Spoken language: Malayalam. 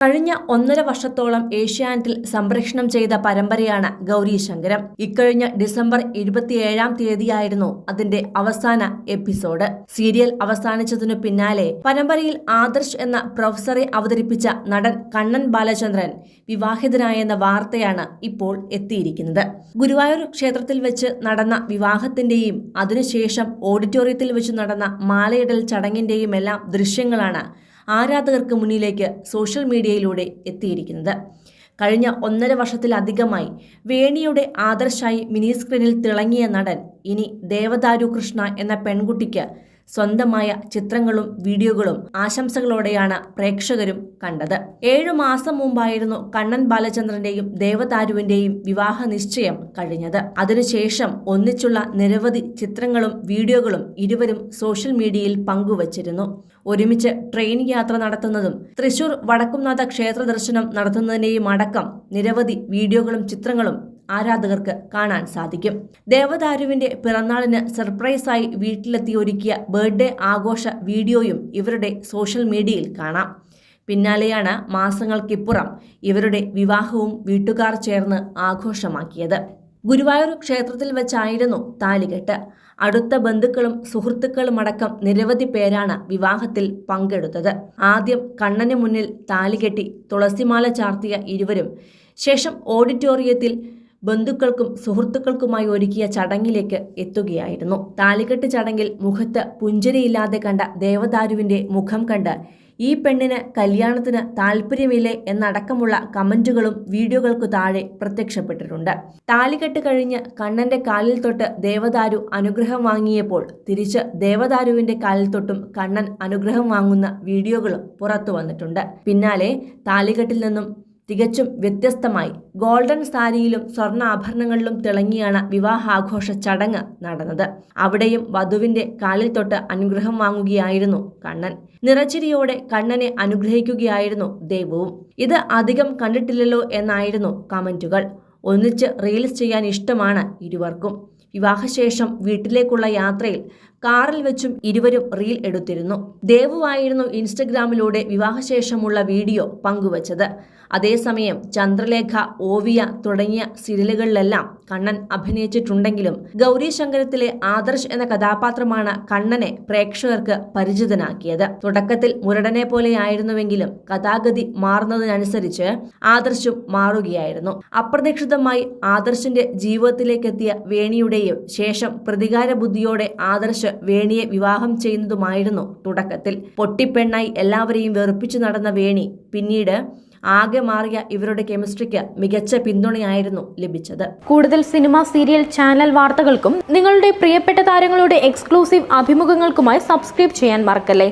കഴിഞ്ഞ ഒന്നര വർഷത്തോളം ഏഷ്യാനെറ്റിൽ സംപ്രേഷണം ചെയ്ത പരമ്പരയാണ് ഗൗരി ശങ്കരം. ഇക്കഴിഞ്ഞ ഡിസംബർ ഇരുപത്തിയേഴാം തീയതിയായിരുന്നു അതിന്റെ അവസാന എപ്പിസോഡ്. സീരിയൽ അവസാനിച്ചതിനു പിന്നാലെ പരമ്പരയിൽ ആദർശ് എന്ന പ്രൊഫസറെ അവതരിപ്പിച്ച നടൻ കണ്ണൻ ബാലചന്ദ്രൻ വിവാഹിതനായെന്ന വാർത്തയാണ് ഇപ്പോൾ എത്തിയിരിക്കുന്നത്. ഗുരുവായൂർ ക്ഷേത്രത്തിൽ വെച്ച് നടന്ന വിവാഹത്തിന്റെയും അതിനുശേഷം ഓഡിറ്റോറിയത്തിൽ വെച്ച് നടന്ന മാലയിടൽ ചടങ്ങിന്റെയും എല്ലാം ദൃശ്യങ്ങളാണ് ആരാധകർക്ക് മുന്നിലേക്ക് സോഷ്യൽ മീഡിയയിലൂടെ എത്തിയിരിക്കുന്നത്. കഴിഞ്ഞ ഒന്നര വർഷത്തിലധികമായി വേണിയുടെ ആദർശായി മിനി സ്ക്രീനിൽ തിളങ്ങിയ നടൻ ഇനി ദേവദാരു കൃഷ്ണ എന്ന പെൺകുട്ടിക്ക് സ്വന്തമായ ചിത്രങ്ങളും വീഡിയോകളും ആശംസകളോടെയാണ് പ്രേക്ഷകരും കണ്ടത്. ഏഴു മാസം മുമ്പായിരുന്നു കണ്ണൻ ബാലചന്ദ്രന്റെയും ദേവതാരുവിന്റെയും വിവാഹ നിശ്ചയം കഴിഞ്ഞത്. അതിനുശേഷം ഒന്നിച്ചുള്ള നിരവധി ചിത്രങ്ങളും വീഡിയോകളും ഇരുവരും സോഷ്യൽ മീഡിയയിൽ പങ്കുവച്ചിരുന്നു. ഒരുമിച്ച് ട്രെയിൻ യാത്ര നടത്തുന്നതും തൃശൂർ വടക്കുംനാഥ ക്ഷേത്ര ദർശനം നടത്തുന്നതിനെയും അടക്കം നിരവധി വീഡിയോകളും ചിത്രങ്ങളും ആരാധകർക്ക് കാണാൻ സാധിക്കും. ദേവദാരുവിന്റെ പിറന്നാളിന് സർപ്രൈസായി വീട്ടിലെത്തി ഒരുക്കിയ ബർത്ത്ഡേ ആഘോഷ വീഡിയോയും ഇവരുടെ സോഷ്യൽ മീഡിയയിൽ കാണാം. പിന്നാലെയാണ് മാസങ്ങൾക്കിപ്പുറം ഇവരുടെ വിവാഹവും വീട്ടുകാർ ചേർന്ന് ആഘോഷമാക്കിയത്. ഗുരുവായൂർ ക്ഷേത്രത്തിൽ വെച്ചായിരുന്നു താലികെട്ട്. അടുത്ത ബന്ധുക്കളും സുഹൃത്തുക്കളും അടക്കം നിരവധി പേരാണ് വിവാഹത്തിൽ പങ്കെടുത്തത്. ആദ്യം കണ്ണന് മുന്നിൽ താലികെട്ടി തുളസിമാല ചാർത്തിയ ഇരുവരും ശേഷം ഓഡിറ്റോറിയത്തിൽ ബന്ധുക്കൾക്കും സുഹൃത്തുക്കൾക്കുമായി ഒരുക്കിയ ചടങ്ങിലേക്ക് എത്തുകയായിരുന്നു. താലികെട്ട് ചടങ്ങിൽ മുഖത്ത് പുഞ്ചിരിയില്ലാതെ കണ്ട ദേവദാരുവിന്റെ മുഖം കണ്ട് ഈ പെണ്ണിന് കല്യാണത്തിന് താല്പര്യമില്ലേ എന്നടക്കമുള്ള കമന്റുകളും വീഡിയോകൾക്കു താഴെ പ്രത്യക്ഷപ്പെട്ടിട്ടുണ്ട്. താലികെട്ട് കഴിഞ്ഞ് കണ്ണന്റെ കാലിൽ തൊട്ട് ദേവദാരു അനുഗ്രഹം വാങ്ങിയപ്പോൾ തിരിച്ച് ദേവദാരുവിന്റെ കാലിൽ തൊട്ടും കണ്ണൻ അനുഗ്രഹം വാങ്ങുന്ന വീഡിയോകളും പുറത്തു വന്നിട്ടുണ്ട്. പിന്നാലെ താലികെട്ടിൽ നിന്നും തികച്ചും വ്യത്യസ്തമായി. ഗോൾഡൻ സാരിയിലും സ്വർണാഭരണങ്ങളിലും തിളങ്ങിയാണ് വിവാഹാഘോഷ ചടങ്ങ് നടന്നത്. അവിടെയും വധുവിന്റെ കാലിൽ തൊട്ട് അനുഗ്രഹം വാങ്ങുകയായിരുന്നു കണ്ണൻ. നിറച്ചിരിയോടെ കണ്ണനെ അനുഗ്രഹിക്കുകയായിരുന്നു ദേവവും. ഇത് അധികം കണ്ടിട്ടില്ലല്ലോ എന്നായിരുന്നു കമന്റുകൾ. ഒന്നിച്ച് റീൽസ് ചെയ്യാൻ ഇഷ്ടമാണ് ഇരുവർക്കും. വിവാഹശേഷം വീട്ടിലേക്കുള്ള യാത്രയിൽ കാറിൽ വെച്ചും ഇരുവരും റീൽ എടുത്തിരുന്നു. ദേവുവായിരുന്നു ഇൻസ്റ്റഗ്രാമിലൂടെ വിവാഹശേഷമുള്ള വീഡിയോ പങ്കുവച്ചത്. അതേസമയം ചന്ദ്രലേഖ ഓവിയ തുടങ്ങിയ സീരിയലുകളിലെല്ലാം കണ്ണൻ അഭിനയിച്ചിട്ടുണ്ടെങ്കിലും ഗൗരീശങ്കരത്തിലെ ആദർശ് എന്ന കഥാപാത്രമാണ് കണ്ണനെ പ്രേക്ഷകർക്ക് പരിചിതനാക്കിയത്. തുടക്കത്തിൽ മുരടനെ പോലെയായിരുന്നുവെങ്കിലും കഥാഗതി മാറുന്നതിനനുസരിച്ച് ആദർശും മാറുകയായിരുന്നു. അപ്രതീക്ഷിതമായി ആദർശിന്റെ ജീവിതത്തിലേക്കെത്തിയ വേണിയുടെയും ശേഷം പ്രതികാര ബുദ്ധിയോടെ ആദർശ് വേണിയെ വിവാഹം ചെയ്യുന്നതുമായിരുന്നു തുടക്കത്തിൽ. പൊട്ടിപ്പെണ്ണായി എല്ലാവരെയും വെറുപ്പിച്ചു നടന്ന വേണി പിന്നീട് ആകെ മാറിയ ഇവരുടെ കെമിസ്ട്രിക്ക് മികച്ച പിന്തുണയായിരുന്നു ലഭിച്ചത്. കൂടുതൽ സിനിമ സീരിയൽ ചാനൽ വാർത്തകൾക്കും നിങ്ങളുടെ പ്രിയപ്പെട്ട താരങ്ങളുടെ എക്സ്ക്ലൂസീവ് അഭിമുഖങ്ങൾക്കുമായി സബ്സ്ക്രൈബ് ചെയ്യാൻ മറക്കല്ലേ?